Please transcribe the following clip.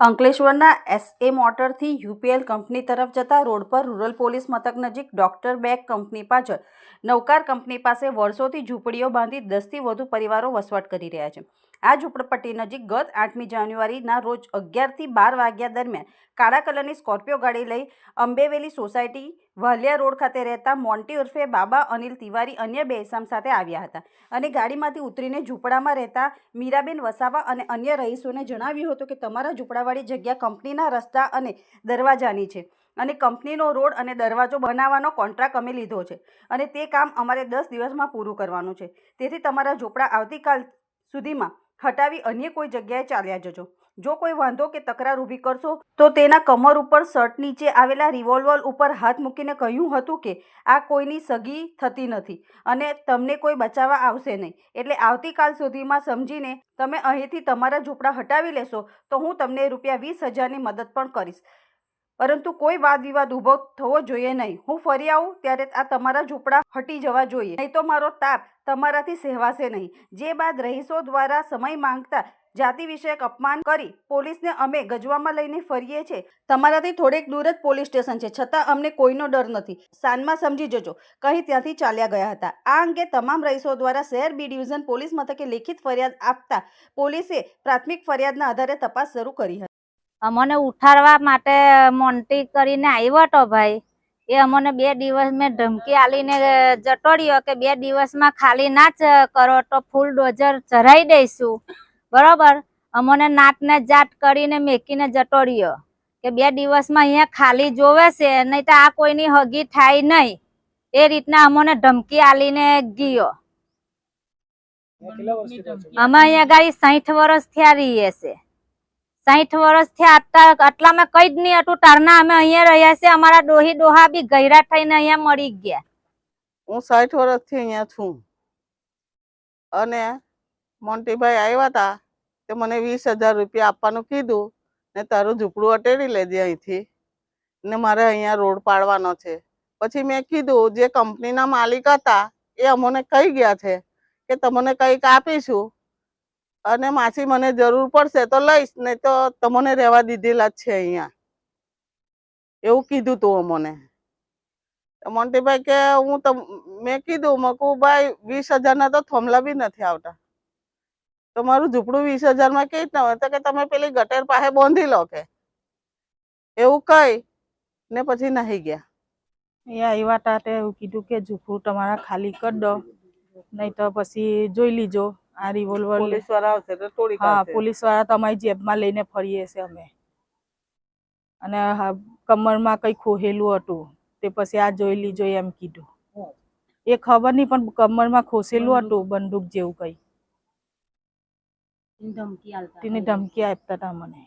અંકલેશ્વરના SA મોટરથી UPL company તરફ જતા રોડ પર રૂરલ પોલીસ મથક નજીક ડોક્ટર બેગ કંપની પાછળ નવકાર કંપની પાસે વર્ષોથી ઝૂંપડીઓ બાંધી દસથી વધુ પરિવારો વસવાટ કરી રહ્યા છે. આ ઝૂંપડપટ્ટી નજીક ગત આઠમી જાન્યુઆરીના રોજ અગિયારથી બાર વાગ્યા દરમિયાન કાળા કલરની સ્કોર્પિયો ગાડી લઈ અંબેવેલી સોસાયટી વાલિયા રોડ ખાતે રહેતા મોન્ટી ઉર્ફે બાબા અનિલ તિવારી અન્ય બે ઇસમ સાથે આવ્યા હતા અને ગાડીમાંથી ઉતરીને ઝૂંપડામાં રહેતા મીરાબેન વસાવા અને અન્ય રહીશોને જણાવ્યું હતું કે તમારા ઝૂંપડાવાળી જગ્યા કંપનીના રસ્તા અને દરવાજાની છે અને કંપનીનો રોડ અને દરવાજો બનાવવાનો કોન્ટ્રાક્ટ અમે લીધો છે અને તે કામ અમારે દસ દિવસમાં પૂરું કરવાનું છે. તેથી તમારા ઝૂંપડા આવતીકાલ સુધીમાં હટાવી અન્ય કોઈ જગ્યાએ ચાલ્યા જજો. જો કોઈ વાંધો કે તકરાર ઊભી કરશો, તો તેના કમર ઉપર શર્ટ નીચે આવેલા રિવોલ્વર ઉપર હાથ મૂકીને કહ્યું હતું કે, આ કોઈની સગી થતી નથી અને તમને કોઈ બચાવવા આવશે નહીં. એટલે આવતીકાલ સુધીમાં સમજીને તમે અહીંથી તમારા ઝૂંપડા હટાવી લેશો, તો હું તમને રૂપિયા વીસ હજારની મદદ પણ કરીશ. પરંતુ કોઈ વાદ વિવાદ ઊભો થવો જોઈએ નહીં. હું ફરી આવું ત્યારે આ તમારા ઝૂંપડા હટી જવા જોઈએ. નહીં તો મારો તાપ તમારાથી સહેવાશે નહીં. જે બાદ રહીશો દ્વારા સમય માંગતા જાતિ વિષયક અપમાન કરી પોલીસને અમે ગજવામાં લઈને ફરીએ છીએ. તમારાથી થોડેક દૂર જ પોલીસ સ્ટેશન છે. છતાં અમને કોઈનો ડર નથી. સાંજમાં સમજી જજો. કહી ત્યાંથી ચાલ્યા ગયા હતા. આ અંગે તમામ રહીશો દ્વારા શહેર બી ડિવિઝન પોલીસ મથકે લેખિત ફરિયાદ આપતા પોલીસે પ્રાથમિક ફરિયાદના આધારે તપાસ શરૂ કરી હતી. અમને ઉઠાડવા માટે મોન્ટી કરીને આવ્યો હતો ભાઈ. એ અમને બે દિવસ મેં ધમકી આલીને જટોડ્યો કે બે દિવસમાં ખાલી ના જ કરો તો ફૂલ ડોઝર ચઢાઈ દઈશું. બરોબર? અમને નાટ ને જાટ કરીને મેકીને જટોડ્યો કે બે દિવસમાં અહીંયા ખાલી જોવે છે નહીં તો આ કોઈની હગી થાય નહીં. એ રીતના અમને ધમકી આલીને ગયો. અમે અહીંયા ગાડી સાઠ વર્ષ થયા રહીએ છે સાઠ વર્ષ આટલા આટલામાં કઈ જ નહીં હતું તારના અમે અહીંયા રહ્યા છે અમારા ડોહી ડોહા બી ગયરા થઈને અહીંયા મળી ગયા. હું સાઠ વર્ષથી અહીંયા છું. અને મોન્ટીભાઈ આવ્યા હતા તે મને વીસ હજાર રૂપિયા આપવાનું કીધું ને તારું ઝૂંપડું અટેડી લેજે અહીંથી ને મારે અહીંયા રોડ પાડવાનો છે. પછી મેં કીધું, જે કંપનીના માલિક હતા એ અમને કહી ગયા છે કે તમને કંઈક આપીશું. અને માછી મને જરૂર પડશે તો લઈશ, નહીં તો તમને રહેવા દીધેલા છે અહીંયા. એવું કીધું તું અમને. તો મોન્ટીભાઈ કે હું તમ, મેં કીધું મકું ભાઈ, વીસ હજારના તો થોમલા બી નથી આવતા. તો મારું ઝૂંપડું વીસ હજારમાં કેવી રીતના હોય? તો કે તમે પેલી ગટેર પાસે બાંધી લો કે. એવું કઈ, ને પછી નાહી ગયા. અહીંયા આવ્યા તા તે એવું કીધું કે ઝૂંપડું તમારા ખાલી કરી દો, નહીં તો પછી જોઈ લીજો. આ રિવોલ્વર પોલીસવાળા આવશે તો તોડી હા પોલીસવાળા તમારી જેબમાં લઈને ફરીએ છે અમે. અને કમરમાં કઈ ખોહેલું હતું તે પછી આ જોઈ લીજો એમ કીધું. એ ખબર નહીં પણ કમરમાં ખોસેલું હતું બંદૂક જેવું કઈ. તેની ધમકી આપતા હતા મને.